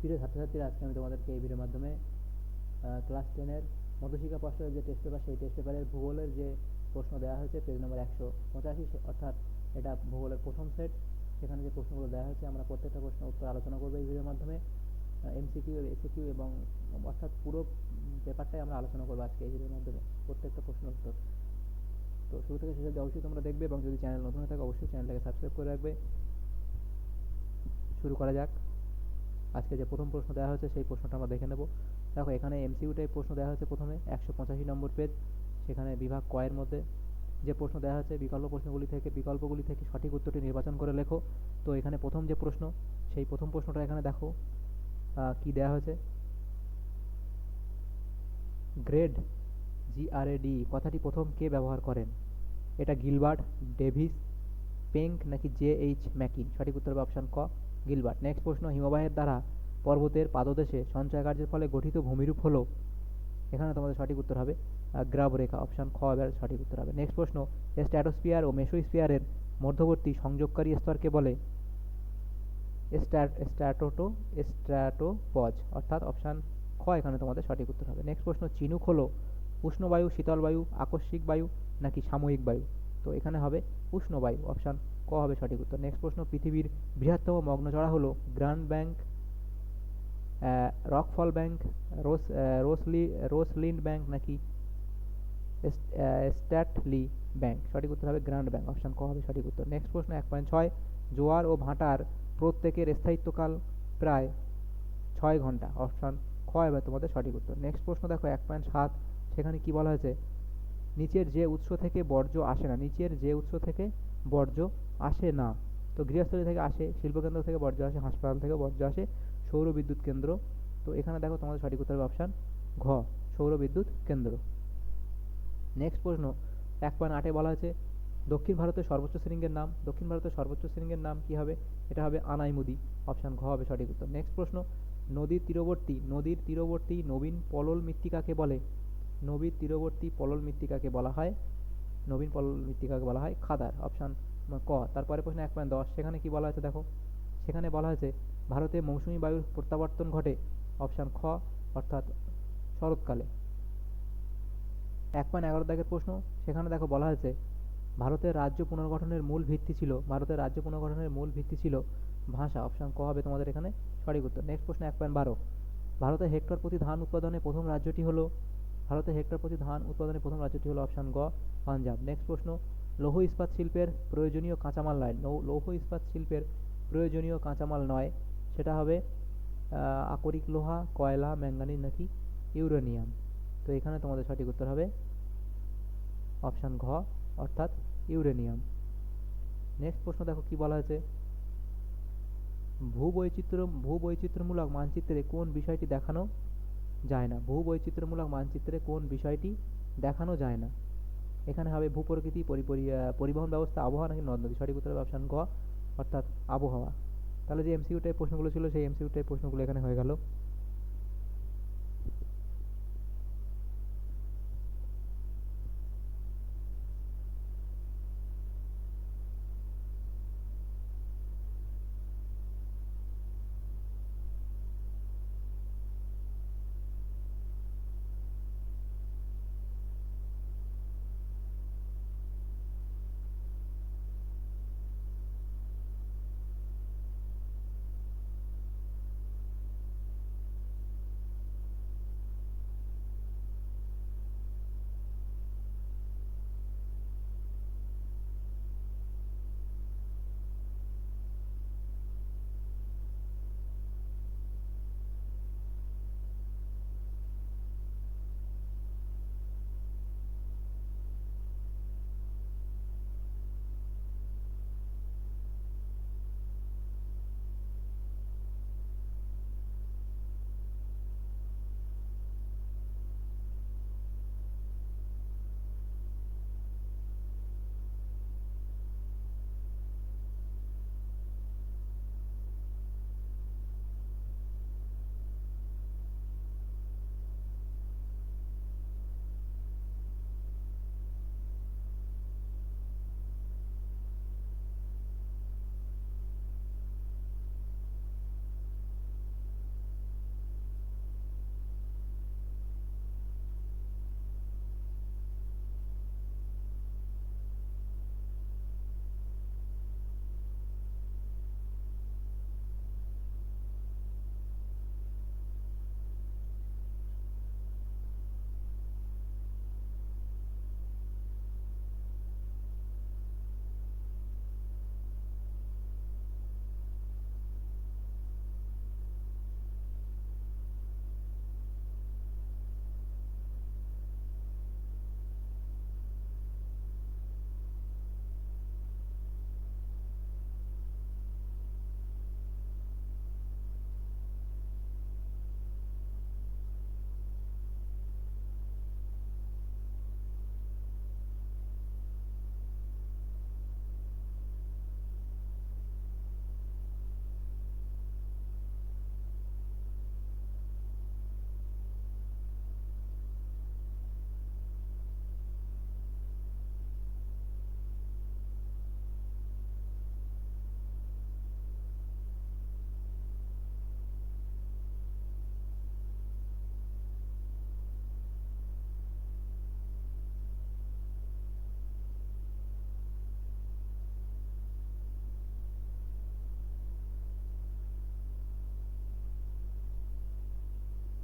প্রিয় ছাত্রছাত্রীরা, আজকে আমি তোমাদেরকে এই ভিডিওর মাধ্যমে ক্লাস টেনের মধ্যশিক্ষা পর্ষদের যে টেস্ট পেপার সেই টেস্ট পেপারের ভূগোলের যে প্রশ্ন দেওয়া হয়েছে পেজ নম্বর একশো পঁচাশি অর্থাৎ এটা ভূগোলের প্রথম সেট সেখানে যে প্রশ্নগুলো দেওয়া হয়েছে, আমরা প্রত্যেকটা প্রশ্ন উত্তর আলোচনা করব এই ভিডিওর মাধ্যমে। এমসিকিউ এসিকিউ এবং অর্থাৎ পুরো পেপারটাই আমরা আলোচনা করব আজকে এই ভিডিওর মাধ্যমে, প্রত্যেকটা প্রশ্ন উত্তর। তো শুরু থেকে শেষ অবশ্যই তোমরা দেখবে এবং যদি চ্যানেল নতুন হয়ে থাকে, অবশ্যই চ্যানেলটাকে সাবস্ক্রাইব করে রাখবে। শুরু করা যাক। আজকে যে প্রথম প্রশ্ন দেওয়া হয়েছে, সেই প্রশ্নটা আমরা দেখে নেব। দেখো, এখানে এমসিইউ টাইপ প্রশ্ন দেওয়া হয়েছে প্রথমে, একশো পঁচাশি নম্বর পেজ, সেখানে বিভাগ কয়ের মধ্যে। যে প্রশ্ন দেওয়া হয়েছে, বিকল্প প্রশ্নগুলি থেকে, বিকল্পগুলি থেকে সঠিক উত্তরটি নির্বাচন করে লেখো। তো এখানে প্রথম যে প্রশ্ন, সেই প্রথম প্রশ্নটা এখানে দেখো কি দেওয়া হয়েছে? গ্রেড জিআরএডি কথাটি প্রথম কে ব্যবহার করেন? এটা গিলবার্ট ডেভিস, পেঙ্ক নাকি জে এইচ ম্যাকিন? সঠিক উত্তর অপশান ক। গিলবার্ট। নেক্সট প্রশ্ন, হিমবাহের দ্বারা পর্বতের পাদদেশে সঞ্চয় কার্যের ফলে গঠিত ভূমিরূপ হলো? এখানে তোমাদের সঠিক উত্তর হবে গ্রাব রেখা অপশান খ এবার সঠিক উত্তর হবে। নেক্সট প্রশ্ন স্ট্র্যাটোস্ফিয়ার ও মেসোস্ফিয়ারের মধ্যবর্তী সংযোগকারী স্তরকে বলে? স্ট্র্যাটোটো স্ট্র্যাটোপজ অর্থাৎ অপশান খ এখানে তোমাদের সঠিক উত্তর হবে। নেক্সট প্রশ্ন, চিনুক হলো উষ্ণ বায়ু, শীতল বায়ু, আকস্মিক বায়ু নাকি সাময়িক বায়ু? তো এখানে হবে উষ্ণ বায়ু অপশান ক হবে সঠিক উত্তর? নেক্সট প্রশ্ন, পৃথিবীর বৃহত্তম মগ্নচড়া হলো গ্র্যান্ড ব্যাংক রকফল ব্যাংক, রোস রোসলি, রোসলিন্ড ব্যাংক নাকি স্ট্যাটলি ব্যাংক? সঠিক উত্তর হবে গ্র্যান্ড ব্যাংক। অপশান ক হবে সঠিক উত্তর। নেক্সট প্রশ্ন, এক পয়েন্ট ছয়, জোয়ার ও ভাটার প্রত্যেকের স্থায়িত্বকাল প্রায় ছয় ঘণ্টা। অপশান খ এবার তোমাদের সঠিক উত্তর। নেক্সট প্রশ্ন দেখো, এক পয়েন্ট সাত, সেখানে কি বলা হয়েছে? নিচের যে উৎস থেকে বর্জ্য আসে না, নিচের যে উৎস থেকে বর্জ্য আসে না। তো গৃহস্থলী থেকে আসে, শিল্পকেন্দ্র থেকে বর্জ্য আসে, হাসপাতাল থেকে বর্জ্য আসে, সৌর বিদ্যুৎ কেন্দ্র। তো এখানে দেখো তোমাদের সঠিক উত্তর অপশান ঘ, সৌর বিদ্যুৎ কেন্দ্র। নেক্সট প্রশ্ন, এক পয়েন্ট আটে বলা হয়েছে, দক্ষিণ ভারতের সর্বোচ্চ শৃঙ্গের নাম, দক্ষিণ ভারতের সর্বোচ্চ শৃঙ্গের নাম কি হবে? এটা হবে আনাইমুদি। অপশান ঘ হবে সঠিক উত্তর। নেক্সট প্রশ্ন, নদীর তীরবর্তী নদীর তীরবর্তী নবীন পলল মৃত্তিকাকে বলে? নদীর তীরবর্তী পলল মৃত্তিকাকে বলা হয়। নবীন পলল মৃত্তিকাকে বলা হয়, খাদার অপশান ক। তারপরে প্রশ্ন এক পয়েন্ট দশ, সেখানে কি বলা হয়েছে দেখো? সেখানে বলা হয়েছে, ভারতে মৌসুমি বায়ুর প্রত্যাবর্তন ঘটে অপশান খ, অর্থাৎ শরৎকালে। এক পয়েন্ট এগারো দাগের প্রশ্ন, সেখানে দেখো বলা হয়েছে, ভারতের রাজ্য পুনর্গঠনের মূল ভিত্তি ছিল, ভারতের রাজ্য পুনর্গঠনের মূল ভিত্তি ছিল ভাষা অপশান ক হবে তোমাদের এখানে, সঠিক উত্তর। নেক্সট প্রশ্ন, এক পয়েন্ট বারো। ভারতে হেক্টর প্রতি ধান উৎপাদনে প্রথম রাজ্যটি হলো ভারতে হেক্টর প্রতি ধান উৎপাদনে প্রথম রাজ্যটি হলো অপশান গ, পাঞ্জাব। নেক্সট প্রশ্ন, লৌহ ইস্পাত শিল্পের প্রয়োজনীয় কাঁচামাল নয়। লৌহ ইস্পাত শিল্পের প্রয়োজনীয় কাঁচামাল নয়। সেটা হবে আকরিক লোহা, কয়লা, ম্যাঙ্গানিজ নাকি ইউরেনিয়াম? তো এখানে তোমাদের সঠিক উত্তর হবে অপশান ঘ, অর্থাৎ ইউরেনিয়াম। নেক্সট প্রশ্ন দেখো কি বলা হয়েছে? ভূবৈচিত্র্য, ভূবৈচিত্র্যমূলক মানচিত্রে কোন বিষয়টি দেখানো যায় না। ভূবৈচিত্র্যমূলক মানচিত্রে কোন বিষয়টি দেখানো যায় না। এখানে হবে ভূপ্রকৃতি পরিবহন ব্যবস্থা, আবহাওয়া নাকি নদ নদী? সঠিক উত্তর হবে অপশান গ, অর্থাৎ আবহাওয়া। তাহলে যে এমসিউ টাইপ প্রশ্নগুলো ছিল, সেই এমসিউ টাইপ প্রশ্নগুলো এখানে হয়ে গেল।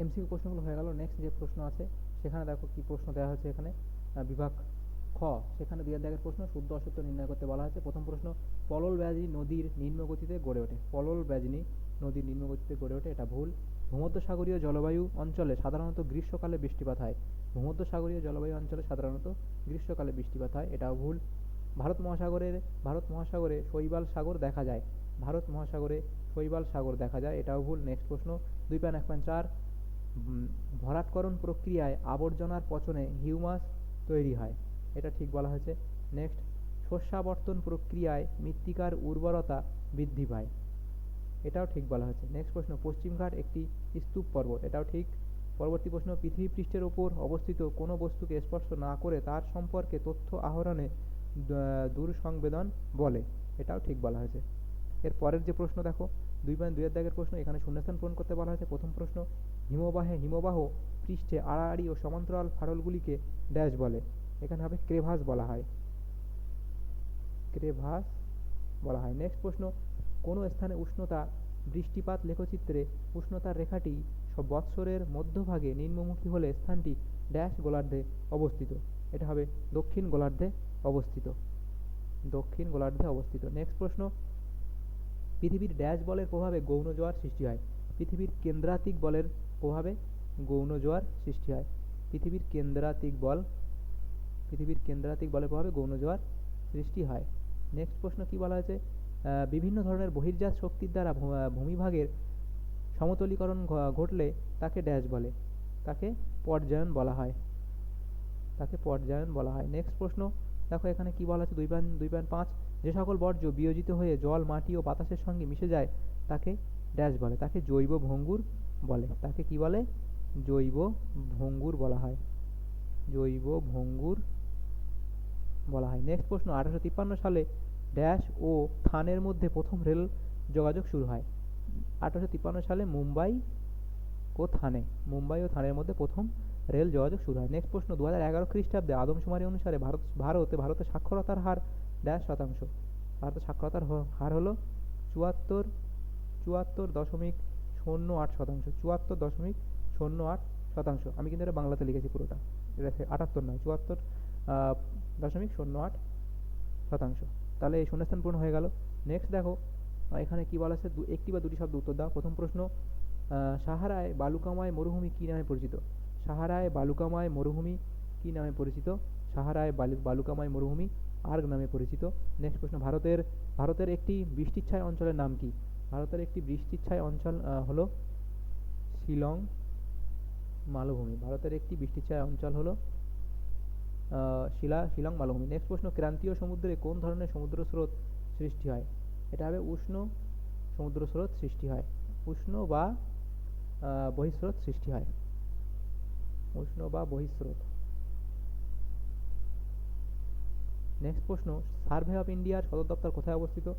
এমসিকিউ প্রশ্নগুলো হয়ে গেল। নেক্সট যে প্রশ্ন আছে, সেখানে দেখো কি প্রশ্ন দেওয়া হয়েছে এখানে। বিভাগ খ, সেখানে দুই দাগের প্রশ্ন, শুদ্ধ অসত্য নির্ণয় করতে বলা হয়েছে। প্রথম প্রশ্ন, পলল ব্যাজনী নদীর নিম্নগতিতে গড়ে ওঠে। পলল ব্যাজনী নদীর নিম্নগতিতে গড়ে ওঠে, এটা ভুল। ভূমধ্যসাগরীয় জলবায়ু অঞ্চলে সাধারণত গ্রীষ্মকালে বৃষ্টিপাত হয়। ভূমধ্যসাগরীয় জলবায়ু অঞ্চলে সাধারণত গ্রীষ্মকালে বৃষ্টিপাত হয়, এটাও ভুল। ভারত মহাসাগরের ভারত মহাসাগরে শৈবাল সাগর দেখা যায়। ভারত মহাসাগরে শৈবাল সাগর দেখা যায়, এটাও ভুল। নেক্সট প্রশ্ন, দুই পয়েন্ট এক পয়েন্ট চার। ভরাটকরণ প্রক্রিয়ায় আবর্জনার পচনে হিউমাস তৈরি হয়। এটা ঠিক বলা হয়েছে। নেক্সট শস্যাবর্তন প্রক্রিয়ায় মৃত্তিকার উর্বরতা বৃদ্ধি পায়। এটাও ঠিক বলা হয়েছে। নেক্সট প্রশ্ন, পশ্চিমঘাট একটি স্তূপ পর্বত এটাও ঠিক। পরবর্তী প্রশ্ন, পৃথিবী পৃষ্ঠের ওপর অবস্থিত কোনো বস্তুকে স্পর্শ না করে তার সম্পর্কে তথ্য আহরণে দূরসংবেদন বলে। এটাও ঠিক বলা হয়েছে। এর পরের যে প্রশ্ন দেখো দুই পয়েন্ট দুই দাগের প্রশ্ন, এখানে শূন্যস্থান পূরণ করতে বলা হয়েছে। প্রথম প্রশ্ন, হিমবাহে হিমবাহ পৃষ্ঠে আড়াআড়ি ও সমান্তরাল ফাটলগুলিকে ড্যাশ বলে। এখানে হবে ক্রেভাস বলা হয়। ক্রেভাস বলা হয়। নেক্সট প্রশ্ন, কোনো স্থানে উষ্ণতা বৃষ্টিপাত লেখচিত্রে উষ্ণতার রেখাটি সব বৎসরের মধ্যভাগে নিম্নমুখী হলে স্থানটি ড্যাশ গোলার্ধে অবস্থিত। এটা হবে দক্ষিণ গোলার্ধে অবস্থিত। দক্ষিণ গোলার্ধে অবস্থিত। নেক্সট প্রশ্ন পৃথিবীর ড্যাশ বলের প্রভাবে গৌণ জোয়ার সৃষ্টি হয়। পৃথিবীর কেন্দ্রাতিক বলের প্রভাবে গৌণ জোয়ার সৃষ্টি হয়। পৃথিবীর কেন্দ্রাতিক বল, পৃথিবীর কেন্দ্রাতিক বলের প্রভাবে গৌণ জোয়ার সৃষ্টি হয়। নেক্সট প্রশ্ন কি বলা হয়েছে? বিভিন্ন ধরনের বহির্জাত শক্তির দ্বারা ভূমিভাগের সমতলীকরণ ঘটলে তাকে ড্যাশ বলে, তাকে পর্যায়ন বলা হয়। তাকে পর্যায়ন বলা হয়। নেক্সট প্রশ্ন, দেখো এখানে কি বলা আছে? দুই পয়েন্ট দুই পয়েন্ট পাঁচ। যে সকল বর্জ্য বিয়োজিত হয়ে জল, মাটি ও বাতাসের সঙ্গে মিশে যায়, তাকে ড্যাশ বলে। তাকে জৈব ভঙ্গুর বলে। তাকে কি বলে? জৈব ভঙ্গুর বলা হয়। জৈব ভঙ্গুর বলা হয়। নেক্সট প্রশ্ন, আঠারোশো তিপ্পান্ন সালে ড্যাশ ও থানের মধ্যে প্রথম রেল যোগাযোগ শুরু হয়। আঠারোশো তিপ্পান্ন সালে মুম্বাই ও থানে, মুম্বাই ও থানের মধ্যে প্রথম রেল যোগাযোগ শুরু হয়। নেক্সট প্রশ্ন দু হাজার এগারো খ্রিস্টাব্দে আদমশুমারি অনুসারে ভারত, ভারতে ভারতের সাক্ষরতার হার ড্যাশ শতাংশ। ভারতের সাক্ষরতার হার হলো চুয়াত্তর চুয়াত্তর দশমিক শূন্য আট শতাংশ। চুয়াত্তর দশমিক শূন্য আট শতাংশ। আমি কিন্তু এটা বাংলাতে লিখেছি পুরোটা। এটা আটাত্তর নয়, চুয়াত্তর দশমিক শূন্য আট শতাংশ। তাহলে এই শূন্যস্থান পূরণ হয়ে গেল। নেক্সট দেখো এখানে কি বলা আছে? একটি বা দুটি শব্দ উত্তর দাও। প্রথম প্রশ্ন সাহারায় বালুকাময় মরুভূমি কী নামে পরিচিত? সাহারায় বালুকাময় মরুভূমি কী নামে পরিচিত? সাহারায় বালু, বালুকাময় মরুভূমি আর্গ নামে পরিচিত। নেক্সট প্রশ্ন, ভারতের ভারতের একটি বৃষ্টিচ্ছায় অঞ্চলের নাম কি? ভারতের একটি বৃষ্টিচ্ছায় অঞ্চল হলো শিলং, মালভূমি। ভারতের একটি বৃষ্টিচ্ছায় অঞ্চল হলো শিলা, শিলং, মালভূমি। নেক্সট প্রশ্ন, ক্রান্তীয় সমুদ্রে কোন ধরনের সমুদ্র স্রোত সৃষ্টি হয়? এটা হবে উষ্ণ সমুদ্র স্রোত সৃষ্টি হয়। উষ্ণ বা বহিঃস্রোত সৃষ্টি হয়। উষ্ণ বা বহিঃস্রোত। নেক্সট প্রশ্ন সার্ভে অফ ইন্ডিয়ার সদর দপ্তর কোথায় অবস্থিত?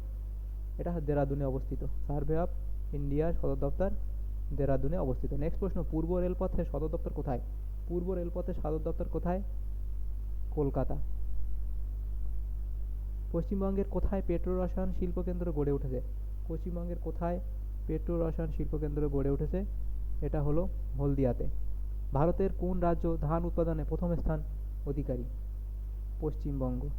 এটা দেরাদুনে অবস্থিত। সার্ভে অফ ইন্ডিয়ার সদর দপ্তর দেরাদুনে অবস্থিত। নেক্সট প্রশ্ন, পূর্ব রেলপথের সদর দপ্তর কোথায়? পূর্ব রেলপথের সদর দপ্তর কোথায়? কলকাতা। পশ্চিমবঙ্গের কোথায় পেট্রো রসায়ন শিল্পকেন্দ্র গড়ে উঠেছে? পশ্চিমবঙ্গের কোথায় পেট্রো রসায়ন শিল্পকেন্দ্র গড়ে উঠেছে? এটা হলো হলদিয়াতে। ভারতের কোন রাজ্য ধান উৎপাদনে প্রথম স্থান অধিকারী? পশ্চিমবঙ্গ।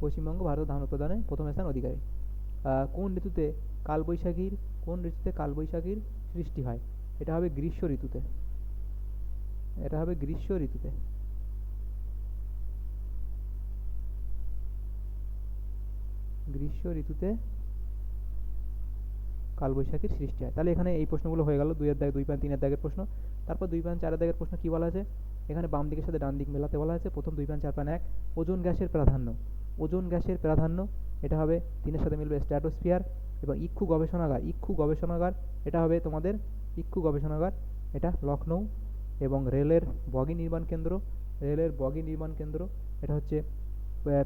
পশ্চিমবঙ্গ ভারত ধান উৎপাদনে প্রথম স্থান অধিকারী। কোন ঋতুতে কালবৈশাখীর, কোন ঋতুতে কালবৈশাখীর সৃষ্টি হয়? এটা হবে গ্রীষ্ম ঋতুতে। এটা হবে গ্রীষ্ম ঋতুতে। গ্রীষ্ম ঋতুতে কালবৈশাখীর সৃষ্টি হয়। তাহলে এখানে এই প্রশ্নগুলো হয়ে গেল। দুই দাগ দুই পয়েন্ট তিনের দাগের প্রশ্ন। তারপর দুই পয়েন্ট চারের দাগের প্রশ্ন কি বলা আছে? এখানে বাম দিকের সাথে ডান দিক মেলাতে বলা আছে। প্রথম দুই পয়েন্ট চার পয়েন্ট এক। ওজন গ্যাসের প্রাধান্য। ওজোন গ্যাসের প্রাধান্য, এটা হবে তিনের সাথে মিলবে স্ট্র্যাটোস্ফিয়ার এবং ইক্ষু গবেষণাগার। ইক্ষু গবেষণাগার, এটা হবে তোমাদের ইক্ষু গবেষণাগার, এটা লখনৌ এবং রেলের বগি নির্মাণ কেন্দ্র। রেলের বগি নির্মাণ কেন্দ্র, এটা হচ্ছে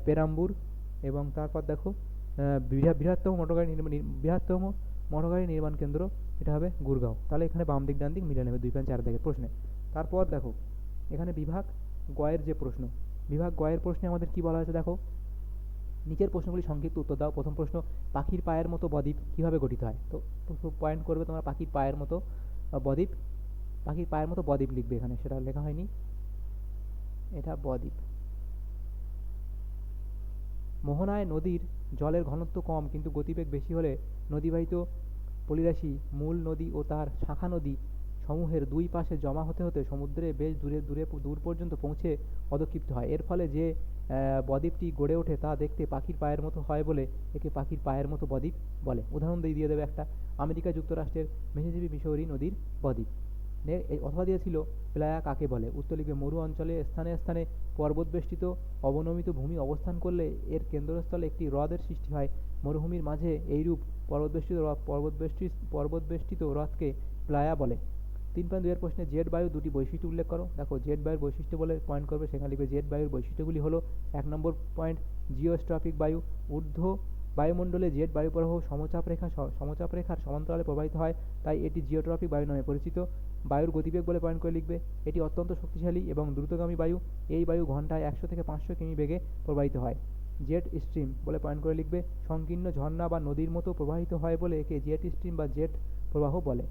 পেরাম্বুর এবং তারপর দেখো বৃহত্তম মোটরগাড়ি নির্মাণ নির- বৃহত্তম মোটরগাড়ি নির্মাণ কেন্দ্র, এটা হবে গুরগাঁও। তাহলে এখানে বাম দিক, ডান দিক মিলে নেবে দুই পয়েন্ট চার দিকের প্রশ্নে। তারপর দেখো, এখানে বিভাগ গয়ের যে প্রশ্ন, বিভাগ গয়ের প্রশ্নে আমাদের কি বলা হয়েছে দেখো নিচের প্রশ্নগুলি সংক্ষিপ্ত উত্তর দাও। প্রথম প্রশ্ন, পাখির পায়ের মতো বদ্বীপ কীভাবে গঠিত হয়? তো পয়েন্ট করবে তোমরা পাখির পায়ের মতো বদ্বীপ। পাখির পায়ের মতো বদ্বীপ লিখবে এখানে, সেটা লেখা হয়নি। এটা বদ্বীপ। মোহনায় নদীর জলের ঘনত্ব কম, কিন্তু গতিবেগ বেশি হলে নদীবাহিত পলিরাশি মূল নদী ও তার শাখা নদী সমূহের দুই পাশে জমা হতে হতে সমুদ্রে বেশ দূরে দূরে, দূর পর্যন্ত পৌঁছে অধক্ষিপ্ত হয়। এর ফলে যে বদ্বীপটি গড়ে ওঠে তা দেখতে পাখির পায়ের মতো হয় বলে একে পাখির পায়ের মতো বদ্বীপ বলে। উদাহরণ দিয়ে দিয়ে দেবে একটা। আমেরিকা যুক্তরাষ্ট্রের মিসিসিপি মিশৌরি নদীর বদ্বীপ। অথবা দিয়েছিল প্লায়া কাকে বলে? উত্তর মরু অঞ্চলে স্থানে স্থানে পর্বতবেষ্টিত অবনমিত ভূমি অবস্থান করলে এর কেন্দ্রস্থলে একটি হ্রদের সৃষ্টি হয়। মরুভূমির মাঝে এইরূপ পর্বতবেষ্টিত পর্বতবেষ্টিত হ্রদকে প্লায়া বলে। তিন পয়েন্ট দুইয়ের প্রশ্নে জেট বায়ু দুটি বৈশিষ্ট্য উল্লেখ করো। দেখো জেট বায়ুর বৈশিষ্ট্য বলে পয়েন্ট করবে, সেখানে লিখবে জেট বায়ুর বৈশিষ্ট্যগুলি হলো, এক নম্বর পয়েন্ট জিওস্ট্রপিক বায়ু, ঊর্ধ্ব বায়ুমণ্ডলে জেট বায়ু প্রবাহ সমচাপ রেখা সমচাপ রেখার সমান্তরালে প্রবাহিত হয়, তাই এটি জিওট্রপিক বায়ু নামে পরিচিত। বায়ুর গতিবেগ বলে পয়েন্ট করে লিখবে, এটি অত্যন্ত শক্তিশালী এবং দ্রুতগামী বায়ু, এই বায়ু ঘন্টায় একশো থেকে পাঁচশো কিমি বেগে প্রবাহিত হয়। জেট স্ট্রিম বলে পয়েন্ট করে লিখবে, সংকীর্ণ ঝর্ণা বা নদীর মতো প্রবাহিত হয় বলে একে জেট স্ট্রিম বা জেট প্রবাহ বলে।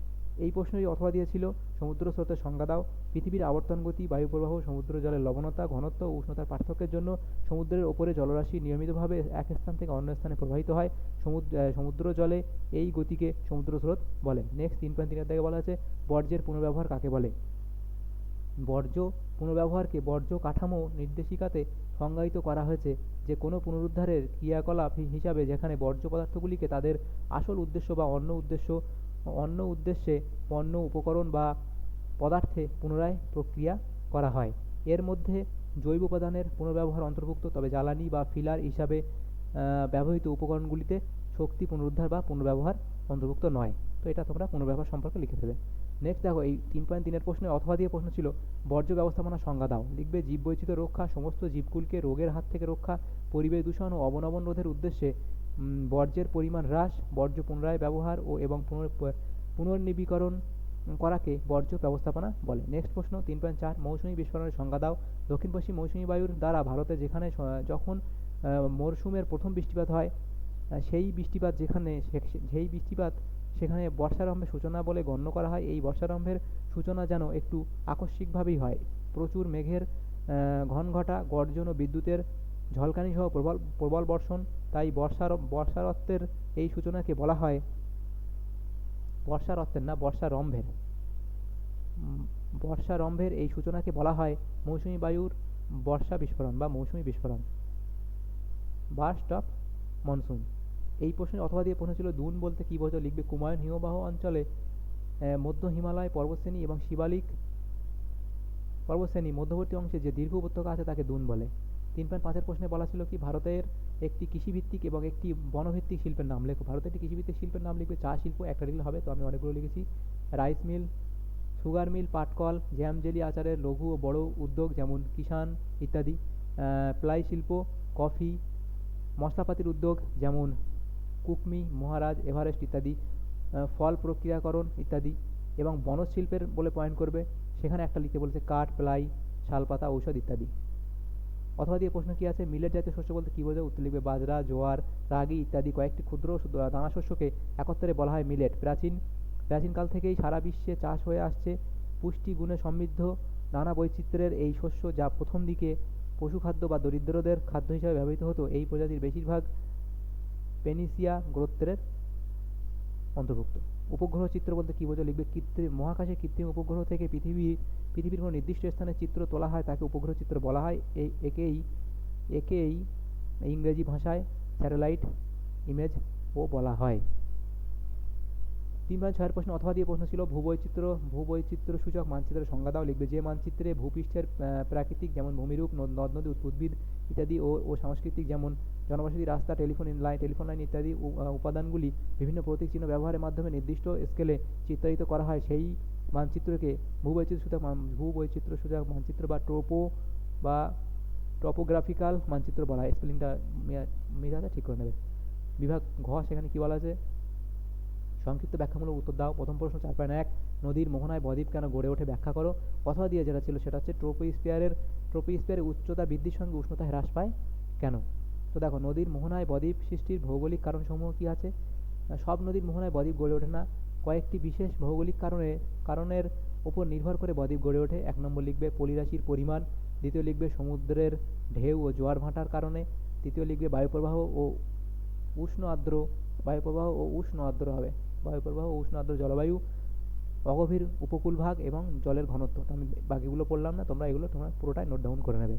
এই প্রশ্নটি অথবা দিয়েছিল, সমুদ্র স্রোতের সংজ্ঞা দাও, পৃথিবীর আবর্তন গতি, বায়ু প্রবাহ, সমুদ্র জলের লবণতা, ঘনত্ব ও উষ্ণতার পার্থক্যের জন্য সমুদ্রের ওপরে জলরাশি নিয়মিতভাবে এক স্থান থেকে অন্য স্থানে প্রবাহিত হয়। সমুদ্র সমুদ্র জলে এই গতিকে সমুদ্র স্রোত বলে। নেক্সট তিন পয়েন্ট তিনের দিকে বলা আছে, বর্জ্যের পুনর্ব্যবহার কাকে বলে? বর্জ্য পুনর্ব্যবহারকে বর্জ্য কাঠামো নির্দেশিকাতে সংজ্ঞায়িত করা হয়েছে যে, কোনো পুনরুদ্ধারের ক্রিয়াকলাপ হিসাবে যেখানে বর্জ্য পদার্থগুলিকে তাদের আসল উদ্দেশ্য বা অন্য উদ্দেশ্য অন্য উদ্দেশ্যে পণ্য উপকরণ বা পদার্থে পুনরায় প্রক্রিয়া করা হয়। এর মধ্যে জৈব উপাদানের পুনর্ব্যবহার অন্তর্ভুক্ত, তবে জ্বালানি বা ফিলার হিসাবে ব্যবহৃত উপকরণগুলিতে শক্তি পুনরুদ্ধার বা পুনর্ব্যবহার অন্তর্ভুক্ত নয়। তো এটা তোমরা পুনর্ব্যবহার সম্পর্কে লিখে দেবে। নেক্সট দেখো, এই তিন পয়েন্ট তিনের প্রশ্নে অথবা দিয়ে প্রশ্ন ছিল, বর্জ্য ব্যবস্থাপনা সংজ্ঞা দাও। লিখবে, জীববৈচিত্র্য রক্ষা, সমস্ত জীবকুলকে রোগের হাত থেকে রক্ষা, পরিবেশ দূষণ ও অবনমন রোধের উদ্দেশ্যে বর্জ্যের পরিমাণ হ্রাস, বর্জ্য পুনরায় ব্যবহার ও এবং পুনর্নবীকরণ করাকে বর্জ্য ব্যবস্থাপনা বলে। নেক্সট প্রশ্ন, তিন পয়েন্ট চার, মৌসুমী বিস্ফোরণের সংজ্ঞা দাও। দক্ষিণ পশ্চিম মৌসুমী বায়ুর দ্বারা ভারতে যেখানে যখন মরশুমের প্রথম বৃষ্টিপাত হয় সেই বৃষ্টিপাত যেখানে সে- সে- বৃষ্টিপাত সেখানে বর্ষারম্ভের সূচনা বলে গণ্য করা হয়। এই বর্ষারম্ভের সূচনা যেন একটু আকস্মিকভাবেই হয়। প্রচুর মেঘের ঘনঘটা, গর্জন ও বিদ্যুতের ঝলকানি সহ প্রবল প্রবল বর্ষণ তাই বর্ষার বর্ষারত্বের এই সূচনাকে বলা হয় বর্ষারত্বের না, বর্ষারম্ভের। বর্ষারম্ভের এই সূচনাকে বলা হয় মৌসুমী বায়ুর বর্ষা বিস্ফোরণ বা মৌসুমী বিস্ফোরণ। Burst of monsoon. এই প্রশ্নের অথবা দিয়ে প্রশ্ন ছিল, দুন বলতে কী বোঝো লিখবে, কুমায়ুন হিমবাহ অঞ্চলে মধ্য হিমালয় পর্বতশ্রেণী এবং শিবালিক পর্বতশ্রেণী মধ্যবর্তী অংশে যে দীর্ঘ উপত্যকা আছে তাকে দুন বলে। তিন পয়েন্ট পাঁচের প্রশ্নে বলা ছিল কি, ভারতের একটি কৃষিভিত্তিক এবং একটি বনভিত্তিক শিল্পের নাম লেখো। ভারতের একটি কৃষিভিত্তিক শিল্পের নাম লিখবে চা শিল্প, একটা লিখলে হবে, তো আমি অনেকগুলো লিখেছি। রাইস মিল, সুগার মিল, পাটকল, জ্যাম জেলি আচারের লঘু ও বড় উদ্যোগ যেমন কিষান ইত্যাদি। প্লাই শিল্প, কফি, মশলাপাতির উদ্যোগ যেমন কুকমি, মহারাজ, এভারেস্ট ইত্যাদি। ফল প্রক্রিয়াকরণ ইত্যাদি এবং বনজ শিল্পের বলে পয়েন্ট করবে। সেখানে একটা লিখতে বলেছে কাঠ, প্লাই, শালপাতা, ঔষধ ইত্যাদি। অথবা দিয়ে প্রশ্ন কি আছে? মিলেট জাতীয় শস্য বলতে কী বোঝায়? উত্তর লিখবে বাজরা, জোয়ার, রাগি ইত্যাদি কয়েকটি ক্ষুদ্র দানা শস্যকে একত্রে বলা হয় মিলেট। প্রাচীন প্রাচীনকাল থেকেই সারা বিশ্বে চাষ হয়ে আসছে পুষ্টি গুণে সমৃদ্ধ নানা বৈচিত্র্যের এই শস্য যা প্রথম দিকে পশুখাদ্য বা দরিদ্রদের খাদ্য হিসাবে ব্যবহৃত হতো। এই প্রজাতির বেশিরভাগ পেনিসিয়া গোত্রের অন্তর্ভুক্ত। উপগ্রহ চিত্র বলতে কী বোঝো লিখবে কৃত্রিম মহাকাশে কৃত্রিম উপগ্রহ থেকে পৃথিবী পৃথিবীর কোনো নির্দিষ্ট স্থানে চিত্র তোলা হয়, তাকে উপগ্রহ চিত্র বলা হয়। এই একেই একেই ইংরেজি ভাষায় স্যাটেলাইট ইমেজ ও বলা হয়। তিন পয়েন্ট ছয়ের প্রশ্ন অথবা দিয়ে প্রশ্ন ছিল ভূবৈচিত্র ভূবৈচিত্র্য সূচক মানচিত্রের সংজ্ঞা দাও, লিখবে যে মানচিত্রে ভূপৃষ্ঠের প্রাকৃতিক যেমন ভূমিরূপ, নদ, নদী উদ্ভিদ ইত্যাদি ও ও সাংস্কৃতিক যেমন জনবসতি, রাস্তা, টেলিফোন লাইন টেলিফোন লাইন ইত্যাদি উপাদানগুলি বিভিন্ন প্রতীক চিহ্ন ব্যবহারের মাধ্যমে নির্দিষ্ট স্কেলে চিত্রায়িত করা হয়, সেই মানচিত্রকে ভূবৈচিত্র্য সূচক ভূবৈচিত্র্য সূচক মানচিত্র বা টোপো বা টপোগ্রাফিক্যাল মানচিত্র বলা হয়। স্পেলিংটা মেজাজটা ঠিক করে নেবে। বিভাগ ঘ, সেখানে কী বলা আছে? সংক্ষিপ্ত ব্যাখ্যামূলক উত্তর দাও। প্রথম প্রশ্ন, চার পয়েন্ট এক, নদীর মোহনায় বদ্বীপ কেন গড়ে ওঠে ব্যাখ্যা করো। অথবা দিয়ে যেটা ছিল সেটা হচ্ছে ট্রোপোস্ফিয়ারের ট্রোপোস্ফিয়ারের উচ্চতা বৃদ্ধির সঙ্গে উষ্ণতা হ্রাস পায় কেন? তো দেখো, নদীর মোহনায় বদ্বীপ সৃষ্টির ভৌগোলিক কারণসমূহ কী আছে? সব নদীর মোহনায় বদ্বীপ গড়ে ওঠে না। কয়েকটি বিশেষ ভৌগোলিক কারণে, কারণের ওপর নির্ভর করে বদ্বীপ গড়ে ওঠে। এক নম্বর লিখবে পলিরাশির পরিমাণ, দ্বিতীয় লিখবে সমুদ্রের ঢেউ ও জোয়ার ভাটার কারণে, তৃতীয় লিখবে বায়ুপ্রবাহ ও উষ্ণ আর্দ্র, বায়ুপ্রবাহ ও উষ্ণ আর্দ্র হবে। বায়ুপ্রবাহ ও উষ্ণ আর্দ্র জলবায়ু, অগভীর উপকূলভাগ এবং জলের ঘনত্ব। আমি বাকিগুলো পড়লাম না, তোমরা এগুলো তোমরা পুরোটাই নোট ডাউন করে নেবে।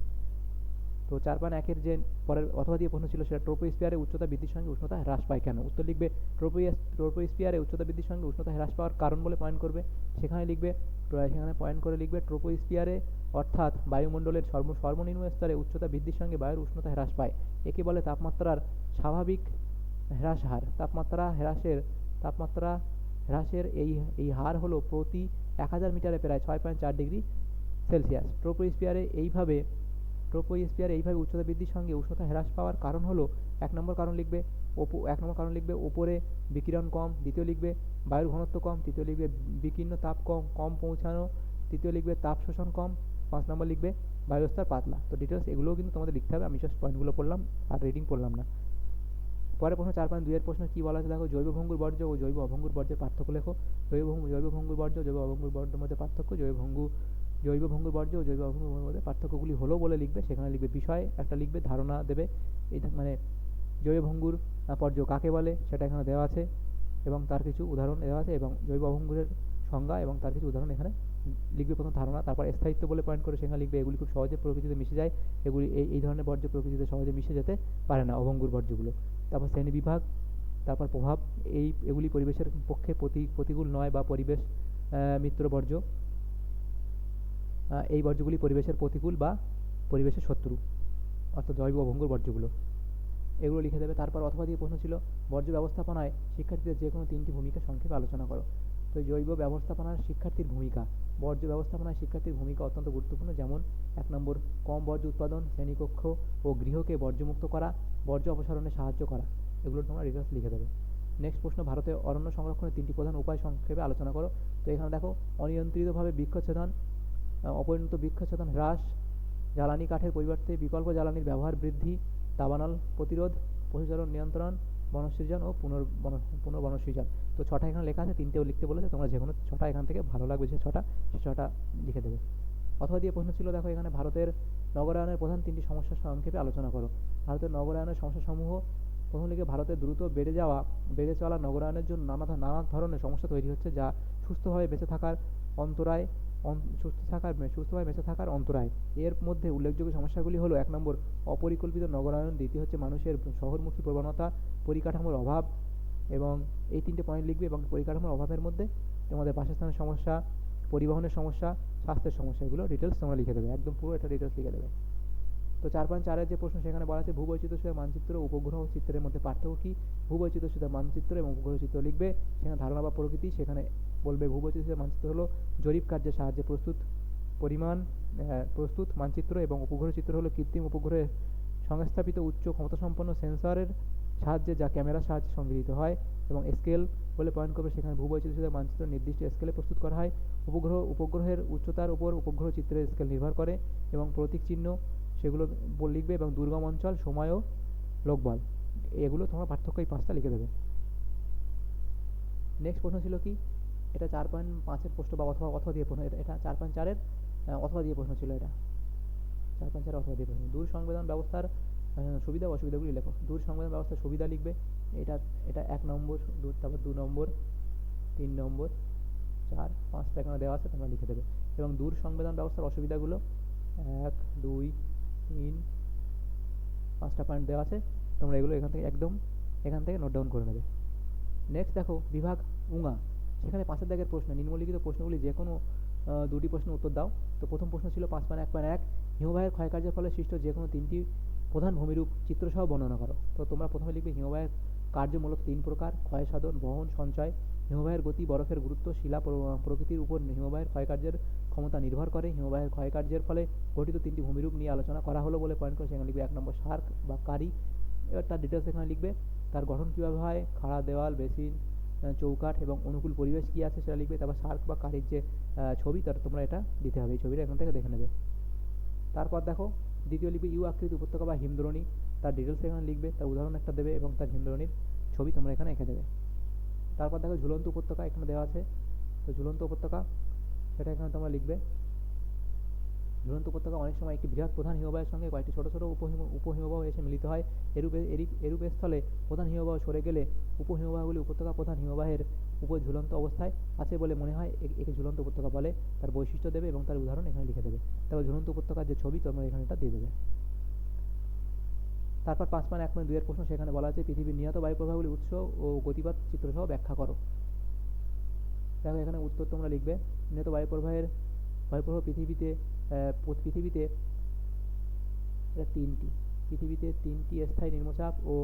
তো চার পয়েন্ট একের যে পরের অথবা দিয়ে প্রশ্ন ছিল সেটা ট্রোপোস্ফিয়ারে উচ্চতা বৃদ্ধির সঙ্গে উষ্ণতা হ্রাস পায় কেন? উত্তর লিখবে ট্রোপোস ট্রোপোস্ফিয়ারে উচ্চতা বৃদ্ধির সঙ্গে উষ্ণতা হ্রাস পাওয়ার কারণ বলে পয়েন্ট করবে। সেখানে লিখবে সেখানে পয়েন্ট করে লিখবে ট্রোপোস্ফিয়ারে অর্থাৎ বায়ুমণ্ডলের সর্ব, সর্বনিম্ন স্তরে উচ্চতা বৃদ্ধির সঙ্গে বায়ুর উষ্ণতা হ্রাস পায়। একে বলে তাপমাত্রার স্বাভাবিক হ্রাস হার। তাপমাত্রা হ্রাসের তাপমাত্রা হ্রাসের এই এই হার হলো প্রতি এক হাজার মিটারে প্রায় ছয় পয়েন্ট চার ডিগ্রি সেলসিয়াস। ট্রোপোস্ফিয়ারে এইভাবে ট্রোপোস্ফিয়ারে এইভাবে উচ্চতা বৃদ্ধির সঙ্গে উষ্ণতা হ্রাস পাওয়ার কারণ হলো, এক নম্বর কারণ লিখবে ওপো, এক নম্বর কারণ লিখবে ওপরে বিকিরণ কম, দ্বিতীয় লিখবে বায়ুর ঘনত্ব কম, তৃতীয় লিখবে বিকীর্ণ তাপ কম কম পৌঁছানো, তৃতীয় লিখবে তাপ শোষণ কম, পাঁচ নম্বর লিখবে বায়ুস্তর পাতলা। তো ডিটেলস এগুলোও কিন্তু তোমাদের লিখতে হবে, আমি জাস্ট পয়েন্টগুলো পড়লাম আর রিডিং পড়লাম না। পরের প্রশ্ন চার পয়েন্ট দুইয়ের প্রশ্ন কী বলা আছে দেখো, জৈব ভঙ্গুর বর্জ্য ও জৈব অভঙ্গুর বর্জ্যের পার্থক্য লেখো। জৈব জৈব ভঙ্গুর বর্জ্য, জৈব অভঙ্গুর বর্জ্যের মধ্যে পার্থক্য, জৈব ভঙ্গু জৈব ভঙ্গুর বর্জ্য ও জৈব বর্জ্যের মধ্যে পার্থক্যগুলি হলো বলে লিখবে, সেখানে লিখবে বিষয়, একটা লিখবে, ধারণা দেবে। এই মানে জৈব ভঙ্গুর বর্জ্য কাকে বলে সেটা এখানে দেওয়া আছে এবং তার কিছু উদাহরণ দেওয়া আছে এবং জৈব অভঙ্গুরের সংজ্ঞা এবং তার কিছু উদাহরণ এখানে লিখবে প্রথম ধারণা, তারপর স্থায়িত্ব বলে পয়েন্ট করে সেখানে লিখবে এগুলি খুব সহজে প্রকৃতিতে মিশে যায়, এগুলি এই এই ধরনের বর্জ্য প্রকৃতিতে সহজে মিশে যেতে পারে না অভঙ্গুর বর্জ্যগুলো। তারপর শ্রেণি বিভাগ, তারপর প্রভাব, এই, এগুলি পরিবেশের পক্ষে প্রতি, প্রতিকূল নয় বা পরিবেশ মিত্র বর্জ্য। এই বর্জ্যগুলি পরিবেশের প্রতিকূল বা পরিবেশের শত্রু, অর্থাৎ জৈব অভঙ্গুর বর্জ্যগুলো। এগুলো লিখে দেবে। তারপর অথবা দিয়ে প্রশ্ন ছিল, বর্জ্য ব্যবস্থাপনায় শিক্ষার্থীদের যে কোনো তিনটি ভূমিকা সংক্ষেপে আলোচনা করো। তো জৈব ব্যবস্থাপনার শিক্ষার্থীর ভূমিকা, বর্জ্য ব্যবস্থাপনায় শিক্ষার্থীর ভূমিকা অত্যন্ত গুরুত্বপূর্ণ। যেমন, এক নম্বর, কম বর্জ্য উৎপাদন, শ্রেণীকক্ষ ও গৃহকে বর্জ্যমুক্ত করা, বর্জ্য অপসারণে সাহায্য করা, এগুলো তোমরা ডিটেলস লিখে দেবে। নেক্সট প্রশ্ন, ভারতে অরণ্য সংরক্ষণের তিনটি প্রধান উপায় সংক্ষেপে আলোচনা করো। তো এখানে দেখো, অনিয়ন্ত্রিতভাবে বৃক্ষচ্ছেদন অপরিণত বৃক্ষচ্ছেদন হ্রাস, জ্বালানি কাঠের পরিবর্তে বিকল্প জ্বালানির ব্যবহার বৃদ্ধি, দাবানল প্রতিরোধ, পশুচারণ নিয়ন্ত্রণ, বনসৃজন ও পুনর বন পুনর্বনসৃজন। তো ছটা এখানে লেখা আছে, তিনটেও লিখতে বলেছে, তোমরা যে কোনো ছটা এখান থেকে ভালো লাগবে যে ছটা, সে ছটা লিখে দেবে। অথবা দিয়ে প্রশ্ন ছিল, দেখো এখানে ভারতের নগরায়নের প্রধান তিনটি সমস্যা সংক্ষেপে আলোচনা করো। ভারতের নগরায়নের সমস্যাসমূহ, প্রথম লিখে ভারতে দ্রুত বেড়ে যাওয়া, বেড়ে চলা নগরায়নের জন্য নানা নানা ধরনের সমস্যা তৈরি হচ্ছে, যা সুস্থভাবে বেঁচে থাকার অন্তরায় অন- সুস্থ থাকার সুস্থভাবে বেঁচে থাকার অন্তরায়। এর মধ্যে উল্লেখযোগ্য সমস্যাগুলি হলো, এক নম্বর, অপরিকল্পিত নগরায়ন, দ্বিতীয় হচ্ছে মানুষের শহরমুখী প্রবণতা, পরিকাঠামোর অভাব, এবং এই তিনটে পয়েন্ট লিখবে, এবং পরিকাঠামোর অভাবের মধ্যে তোমাদের বাসস্থানের সমস্যা, পরিবহনের সমস্যা, স্বাস্থ্যের সমস্যা, এগুলো ডিটেলস তোমরা লিখে দেবে, একদম পুরো এটা ডিটেলস লিখে দেবে। তো চার পয়েন্ট চারের যে প্রশ্ন, সেখানে বলা আছে ভূবৈচিত্র্য মানচিত্র উপগ্রহ চিত্রের মধ্যে পার্থক্য কী? ভূবৈচিত্র্য মানচিত্র এবং উপগ্রহ চিত্র লিখবে, সেখানে ধারণা বা প্রকৃতি, সেখানে বলবে ভূবৈচিত্র্য মানচিত্র হলো জরিপ কার্যের সাহায্যে প্রস্তুত পরিমাণ প্রস্তুত মানচিত্র এবং উপগ্রহ চিত্র হলো কৃত্রিম উপগ্রহে সংস্থাপিত উচ্চ ক্ষমতাসম্পন্ন সেন্সরের সাহায্যে যা ক্যামেরার সাহায্যে সংগৃহীত হয় এবং স্কেল বলে পয়েন্ট করবে সেখানে ভূবৈচিত্র্য মানচিত্র নির্দিষ্ট স্কেলে প্রস্তুত করা হয়। উপগ্রহ, উপগ্রহের উচ্চতার উপর উপগ্রহ চিত্রের স্কেল নির্ভর করে এবং প্রতীক চিহ্ন সেগুলো লিখবে এবং দুর্গম অঞ্চল, সময় ও লোকবল। এগুলো তোমরা পার্থক্য এই পাঁচটা লিখে দেবে। নেক্সট প্রশ্ন ছিল কি? এটা চার পয়েন্ট পাঁচের প্রশ্ন বা অথবা অথবা দিয়ে প্রশ্ন, এটা চার পয়েন্ট চারের অথবা দিয়ে প্রশ্ন ছিল এটা। চার পয়েন্ট চারের অথবা দিয়ে প্রশ্ন। দূর সংবেদন ব্যবস্থার সুবিধা অসুবিধাগুলি লেখো দূর সংবেদন ব্যবস্থার সুবিধা লিখবে, এটা এটা এক নম্বর তারপর দু নম্বর, তিন নম্বর, চার পাঁচটা এখানে দেওয়া আছে, তোমরা লিখে দেবে। এবং দূর সংবেদন ব্যবস্থার অসুবিধাগুলো এক, দুই, তিন পাঁচটা পয়েন্ট দেওয়া আছে, তোমরা এগুলো এখান থেকে একদম, এখান থেকে নোট ডাউন করে নেবে। নেক্সট দেখো বিভাগ উঙা। সেখানে পাঁচের দাগের প্রশ্ন, নিম্নলিখিত প্রশ্নগুলি যে কোনো দুটি প্রশ্নের উত্তর দাও। তো প্রথম প্রশ্ন ছিল পাঁচ পয়েন্ট এক পয়েন্ট এক। হিমবাহের ক্ষয়কার্যের ফলে সৃষ্ট যে কোনো তিনটি প্রধান ভূমিরূপ চিত্রসহ বর্ণনা করো। তো তোমরা প্রথমে লিখবে হিমবাহের কার্য মূলত তিন প্রকার, ক্ষয় সাধন, বহন, সঞ্চয়। হিমবাহের গতি, বরফের গুরুত্ব, শিলা প্রকৃতির উপর হিমবাহের ক্ষয়কার্যের ক্ষমতা নির্ভর করে। হিমবাহের ক্ষয়কার্যের ফলে গঠিত তিনটি ভূমিরূপ নিয়ে আলোচনা করা হলো বলে পয়েন্ট করে সেখানে লিখবে এক নম্বর সার্ক বা কারি। এবার তার ডিটেলস এখানে লিখবে। তার গঠন কীভাবে হয়? খাড়া, দেওয়াল, বেসিন চৌকাঠ এবং অনুকূল পরিবেশ কী আছে সেটা লিখবে, তারপর সার্ক বা কারির যে ছবি, তার তোমরা এটা দিতে হবে, এই ছবিটা এখান থেকে দেখে নেবে। তারপর দেখো, দ্বিতীয় লিখবে ইউ আকৃতি উপত্যকা বা হিমদ্রোণী, তার ডিটেলস এখানে লিখবে, তার উদাহরণ একটা দেবে এবং তার হিন্দ্রণীর ছবি তোমরা এখানে এঁকে দেবে। তারপর দেখো ঝুলন্ত উপত্যকা এখানে দেওয়া আছে, তো ঝুলন্ত উপত্যকা, সেটা এখানে তোমরা লিখবে। ঝুলন্ত উপত্যকা অনেক সময় একটি বৃহৎ প্রধান হিমবাহের সঙ্গে কয়েকটি ছোট ছোট উপহিম উপহিমবাহ এসে মিলিত হয়। এরূপ এরিপ স্থলে প্রধান হিমবাহ সরে গেলে উপহিমবাহগুলি উপত্যকা প্রধান হিমবাহের উপর ঝুলন্ত অবস্থায় আছে বলে মনে হয়। একে ঝুলন্ত উপত্যকা বলে। তার বৈশিষ্ট্য দেবে এবং তার উদাহরণ এখানে লিখে দেবে। তারপর ঝুলন্ত উপত্যকার যে ছবি, তোমরা এখানে এটা দিয়ে দেবে। তারপর পাঁচ মান এক মান দুইয়ের প্রশ্ন সেখানে বলা আছে, পৃথিবীর নিহত বায়ুপ্রবাহগুলি উৎস ও গতিপাত চিত্রসহ ব্যাখ্যা করো। দেখো এখানে উত্তর তোমরা লিখবে, নিহত বায়ু প্রবাহের বায়ু প্রবাহ পৃথিবীতে পৃথিবীতে তিনটি। পৃথিবীতে তিনটি স্থায়ী নিম্নচাপ ও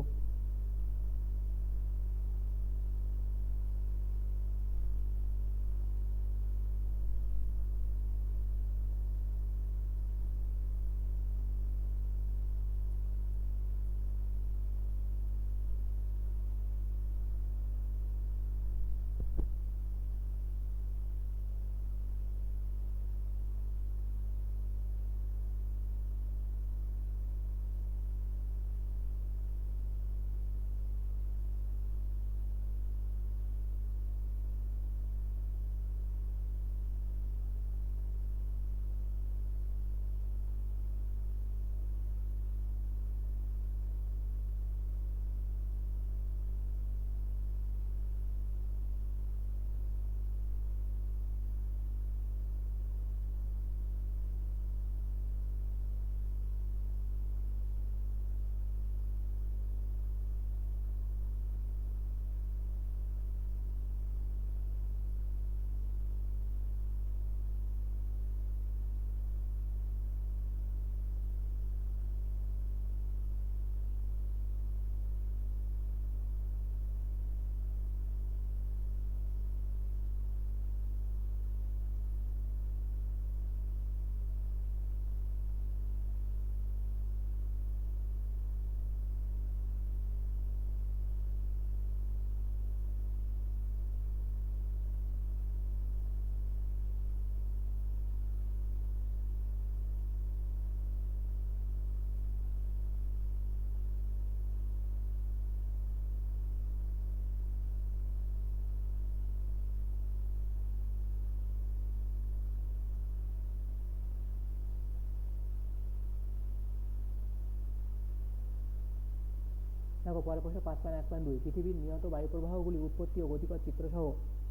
দেখো পরের প্রশ্ন পাঁচ পয়েন্ট এক পয়েন্ট দুই। পৃথিবীর নিয়ত বায়ু প্রবাহগুলি উৎপত্তি ও গতিপথ চিত্রসহ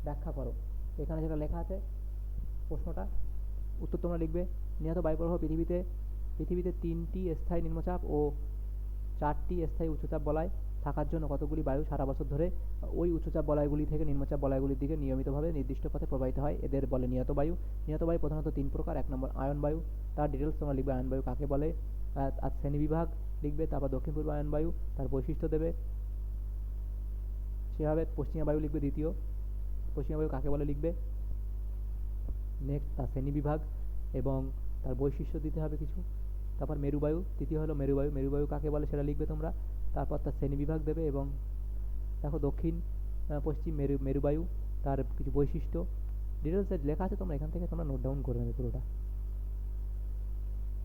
ব্যাখ্যা করো। এখানে যেটা লেখা আছে, প্রশ্নটা, উত্তর তোমরা লিখবে নিহত বায়ু প্রবাহ পৃথিবীতে পৃথিবীতে তিনটি স্থায়ী নিম্নচাপ ও চারটি স্থায়ী উচ্চচাপ বলয় থাকার জন্য কতগুলি বায়ু সারা বছর ধরে ওই উচ্চচাপ বলয়গুলি থেকে নিম্নচাপ বলয়গুলির দিকে নিয়মিতভাবে নির্দিষ্ট পথে প্রবাহিত হয়। এদের বলে নিহত বায়ু। নিয়ত বায়ু প্রধানত তিন প্রকার। এক নম্বর আয়ন বায়ু। তার ডিটেলস তোমরা লিখবে আয়ন বায়ু কাকে বলে আর শ্রেণীবিভাগ লিখবে, তারপর দক্ষিণ পূর্ব আয়ন বায়ু, তার বৈশিষ্ট্য দেবে। সেভাবে পশ্চিমা বায়ু লিখবে দ্বিতীয়। পশ্চিমা বায়ু কাকে বলে লিখবে? নেক্সট তার শ্রেণীবিভাগ এবং তার বৈশিষ্ট্য দিতে হবে কিছু। তারপর মেরুবায়ু তৃতীয় হলো মেরুবায়ু মেরুবায়ু কাকে বলে সেটা লিখবে তোমরা? তারপর তার শ্রেণি বিভাগ দেবে এবং দেখো দক্ষিণ পশ্চিম মেরু মেরুবায়ু তার কিছু বৈশিষ্ট্য। ডিটেলস লেখা আছে, তোমরা এখান থেকে তোমরা নোট ডাউন করে নেবে পুরোটা।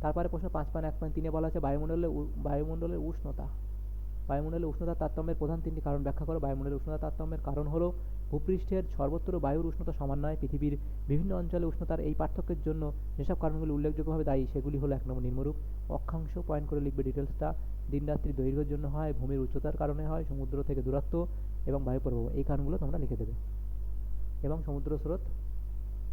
তারপরে প্রশ্ন পাঁচ পয়েন্ট এক পয়েন্ট তিনে বলা আছে বায়ুমণ্ডলের বায়ুমণ্ডলের উষ্ণতা। বায়ুমণ্ডলের উষ্ণতা তারতম্যের প্রধান তিনটি কারণ ব্যাখ্যা করো। বায়ুমণ্ডলের উষ্ণতা তারতম্যের কারণ হলো ভূপৃষ্ঠের সর্বত্র বায়ুর উষ্ণতা সমান নয়, পৃথিবীর বিভিন্ন অঞ্চলে উষ্ণতার এই পার্থক্যের জন্য যেসব কারণগুলি উল্লেখযোগ্যভাবে দায়ী, সেগুলি হলো এক নম্বর নিম্নরূপ। অক্ষাংশ পয়েন্ট করে লিখবে ডিটেলসটা। দিনরাত্রি দৈর্ঘ্যের জন্য হয়, ভূমির উচ্চতার কারণে হয়, সমুদ্র থেকে দূরত্ব এবং বায়ু প্রবাহ এই কারণগুলো তোমরা লিখে দেবে। এবং সমুদ্র স্রোত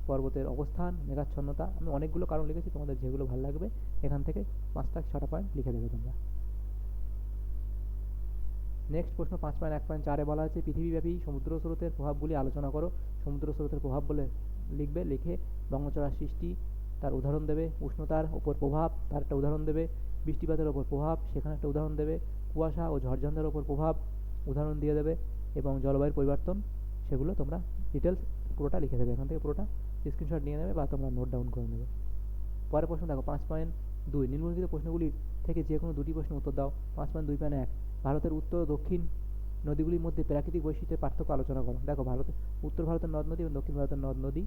পর্বতের অবস্থান, মেঘাচ্ছন্নতা, আমি অনেকগুলো কারণ লিখেছি, তোমাদের যেগুলো ভালো লাগবে, এখান থেকে পাঁচটা ছটা পয়েন্ট লিখে দেবে তোমরা। নেক্সট প্রশ্ন পাঁচ পয়েন্ট এক পয়েন্ট চারে বলা আছে পৃথিবীব্যাপী সমুদ্র স্রোতের প্রভাবগুলি আলোচনা করো। সমুদ্র স্রোতের প্রভাব বলে লিখবে, লিখে বঙ্গচড়ার সৃষ্টি তার উদাহরণ দেবে, উষ্ণতার ওপর প্রভাব তার একটা উদাহরণ দেবে, বৃষ্টিপাতের ওপর প্রভাব সেখানে একটা উদাহরণ দেবে, কুয়াশা ও ঝড়ঝঞ্ঝার ওপর প্রভাব উদাহরণ দিয়ে দেবে এবং জলবায়ুর পরিবর্তন, সেগুলো তোমরা ডিটেলস পুরোটা লিখে দেবে, এখান থেকে পুরোটা স্ক্রিনশট নিয়ে নেবে বা তোমরা নোট ডাউন করে নেবে। পরের প্রশ্ন দেখো, পাঁচ পয়েন্ট দুই। নিম্নলিখিত প্রশ্নগুলির থেকে যে কোনো দুটি প্রশ্নের উত্তর দাও। পাঁচ পয়েন্ট দুই পয়েন্ট এক। ভারতের উত্তর ও দক্ষিণ নদীগুলির মধ্যে প্রাকৃতিক বৈশিষ্ট্যের পার্থক্য আলোচনা করো। দেখো ভারতের উত্তর ভারতের নদ নদী এবং দক্ষিণ ভারতের নদ নদী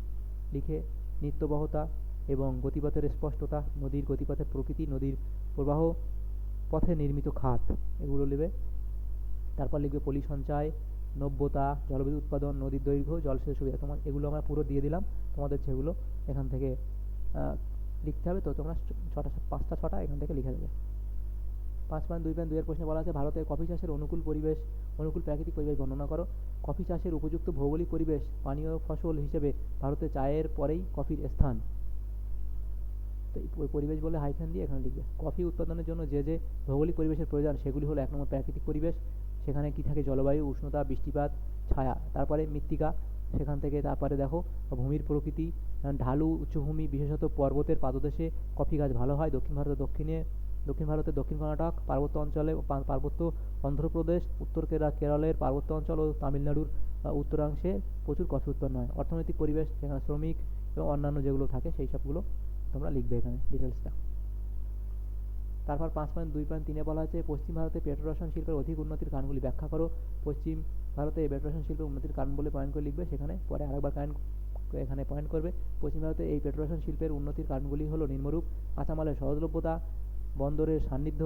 লিখে নিত্যবহতা এবং গতিপথের স্পষ্টতা, নদীর গতিপথের প্রকৃতি, নদীর প্রবাহ, পথে নির্মিত খাত, এগুলো নেবে তারপর লিখবে পলি সঞ্চয় নব্যতা জলবিদ্যুৎ উৎপাদন, নদীর দৈর্ঘ্য জলসেচ সুবিধা, তোমার এগুলো আমরা পুরো দিয়ে দিলাম। তোমাদের যেগুলো এখান থেকে লিখতে হবে, তো তোমরা ছটা, পাঁচটা, ছটা এখান থেকে লিখে দেবে। পাঁচ পয়েন্ট, দুই পয়েন্ট, দুইয়ের প্রশ্নে বলা আছে, ভারতের কফি চাষের অনুকূল পরিবেশ, অনুকূল প্রাকৃতিক পরিবেশ বর্ণনা করো। কফি চাষের উপযুক্ত ভৌগোলিক পরিবেশ, পানীয় ফসল হিসেবে ভারতে চায়ের পরেই কফির স্থান। তো এই পরিবেশ বলে হাইফেন দিয়ে এখানে লিখবে। কফি উৎপাদনের জন্য যে যে ভৌগোলিক পরিবেশের প্রয়োজন, সেগুলি হলো এক নম্বর প্রাকৃতিক পরিবেশ সেখানে কি থাকে? জলবায়ু, উষ্ণতা, বৃষ্টিপাত, ছায়া। তারপরে মৃত্তিকা, সেখান থেকে তারপরে দেখো, ভূমির প্রকৃতি ঢালু, উচ্চভূমি, বিশেষত পর্বতের পাদদেশে কফি গাছ ভালো হয়। দক্ষিণ ভারতের দক্ষিণে, দক্ষিণ ভারতের দক্ষিণ কর্ণাটক, পার্বত্য অঞ্চলে পার্বত্য অন্ধ্রপ্রদেশ, উত্তর কেরা- কেরলের পার্বত্য অঞ্চল ও তামিলনাড়ুর উত্তরাংশে প্রচুর কফি উৎপন্ন হয়। অর্থনৈতিক পরিবেশ, সেখানে শ্রমিক এবং অন্যান্য যেগুলো থাকে, সেই সবগুলো তোমরা লিখবে এখানে ডিটেলসটা তারপর পাঁচ পয়েন্ট, দুই পয়েন্ট, তিনে বলা হয়েছে, পশ্চিম ভারতে পেট্রোরসায়ন শিল্পের অধিক উন্নতির কারণগুলি ব্যাখ্যা করো। পশ্চিম ভারতে পেট্রোরসায়ন শিল্পের উন্নতির কারণ বলে পয়েন্ট করে লিখবে, সেখানে পরে আরেকবার পয়েন্ট এখানে পয়েন্ট করবে। পশ্চিম ভারতে এই পেট্রোরসায়ন শিল্পের উন্নতির কারণগুলি হলো নিম্নরূপ, কাঁচামালের সহজলভ্যতা, বন্দরের সান্নিধ্য,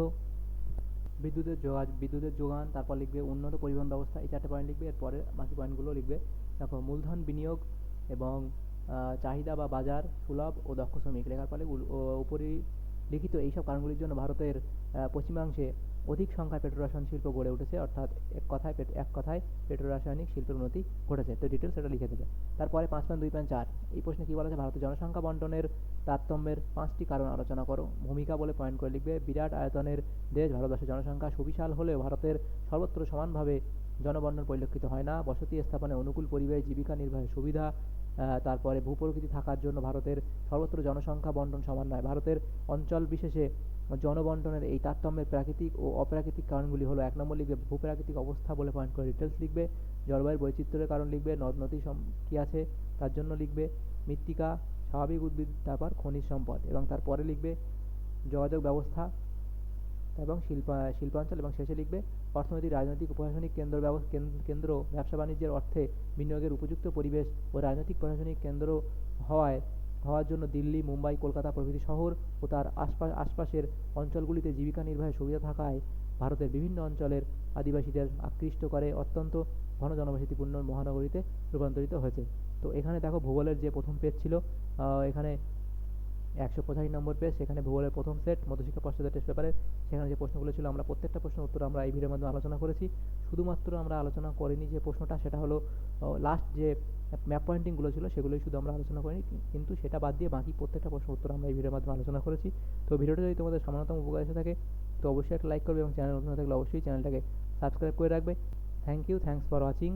বিদ্যুতের যোগান বিদ্যুতের যোগান, তারপর লিখবে উন্নত পরিবহন ব্যবস্থা, এই চারটে পয়েন্ট লিখবে, এরপরে বাকি পয়েন্টগুলো লিখবে। দেখো, মূলধন বিনিয়োগ এবং চাহিদা বা বাজার সুলভ ও দক্ষ শ্রমিক, লেখার ফলে উপরি লিখিত এইসব কারণগুলির জন্য ভারতের পশ্চিমাংশে অধিক সংখ্যায় পেট্রোরসায়ন শিল্প গড়ে উঠেছে, অর্থাৎ এক কথায় এক কথায় পেট্রোরাসায়নিক শিল্পের উন্নতি ঘটেছে। তো ডিটেলস এটা লিখে দেবে। তারপরে পাঁচ পয়েন্ট দুই পয়েন্ট চার। এই প্রশ্নে কী বলা আছে? ভারতের জনসংখ্যা বন্টনের তারতম্যের পাঁচটি কারণ আলোচনা করো। ভূমিকা বলে পয়েন্ট করে লিখবে, বিরাট আয়তনের দেশ ভারতবর্ষের জনসংখ্যা সুবিশাল হলেও ভারতের সর্বত্র সমানভাবে জনবন্টন পরিলক্ষিত হয় না। বসতি স্থাপনে অনুকূল পরিবেশ, জীবিকা নির্বাহের সুবিধা তারপরে ভূপ্রকৃতি থাকার জন্য ভারতের সর্বত্র জনসংখ্যা বন্টন সমান নয়। ভারতের অঞ্চল বিশেষে জনবন্টনের এই তারতম্যের প্রাকৃতিক ও অপ্রাকৃতিক কারণগুলি হলো, এক নম্বর লিখবে ভূপ্রাকৃতিক অবস্থা বলে পয়েন্ট করে ডিটেলস লিখবে, জলবায়ুর বৈচিত্র্যের কারণ লিখবে নদ নদী কী আছে তার জন্য লিখবে, মৃত্তিকা, স্বাভাবিক উদ্ভিদ, তারপর খনিজ সম্পদ এবং তারপরে লিখবে যোগাযোগ ব্যবস্থা এবং শিল্পা, শিল্পাঞ্চল এবং শেষে লিখবে, অর্থনৈতিক, রাজনৈতিক, প্রশাসনিক কেন্দ্র কেন্দ্র ব্যবসা বাণিজ্যের অর্থে বিনিয়োগের উপযুক্ত পরিবেশ ও রাজনৈতিক প্রশাসনিক কেন্দ্র হওয়ায়, হওয়ার জন্য দিল্লি, মুম্বাই, কলকাতা প্রভৃতি শহর ও তার আশপাশ আশপাশের অঞ্চলগুলিতে জীবিকা নির্বাহের সুবিধা থাকায় ভারতের বিভিন্ন অঞ্চলের আদিবাসীদের আকৃষ্ট করে অত্যন্ত ঘন জনবসতিপূর্ণ মহানগরীতে রূপান্তরিত হয়েছে। তো এখানে দেখো ভূগোলের যে প্রথম পেজ ছিল এখানে একশো পঁচাশি নম্বর পেজ সেখানে ভূগোলের প্রথম সেট মধ্যশিক্ষা পর্ষদের টেস্ট পেপারে সেখানে যে প্রশ্নগুলো ছিল, আমরা প্রত্যেকটা প্রশ্নের উত্তর আমরা এই ভিডিওর মাধ্যমে আলোচনা করেছি। শুধুমাত্র আমরা আলোচনা করিনি যে প্রশ্নটা, সেটা হলো লাস্ট যে ম্যাপ পয়েন্টিংগুলো ছিল, সেগুলোই শুধু আমরা আলোচনা করিনি। কিন্তু সেটা বাদ দিয়ে বাকি প্রত্যেকটা প্রশ্ন উত্তর আমরা এই ভিডিওর মাধ্যমে আলোচনা করেছি। তো ভিডিওটা যদি তোমাদের সামান্যতম উপকার এসে থাকে, তো অবশ্যই একটা লাইক করবে এবং চ্যানেল নতুন থাকলে অবশ্যই চ্যানেলটাকে সাবস্ক্রাইব করে রাখবে। Thank you thanks for watching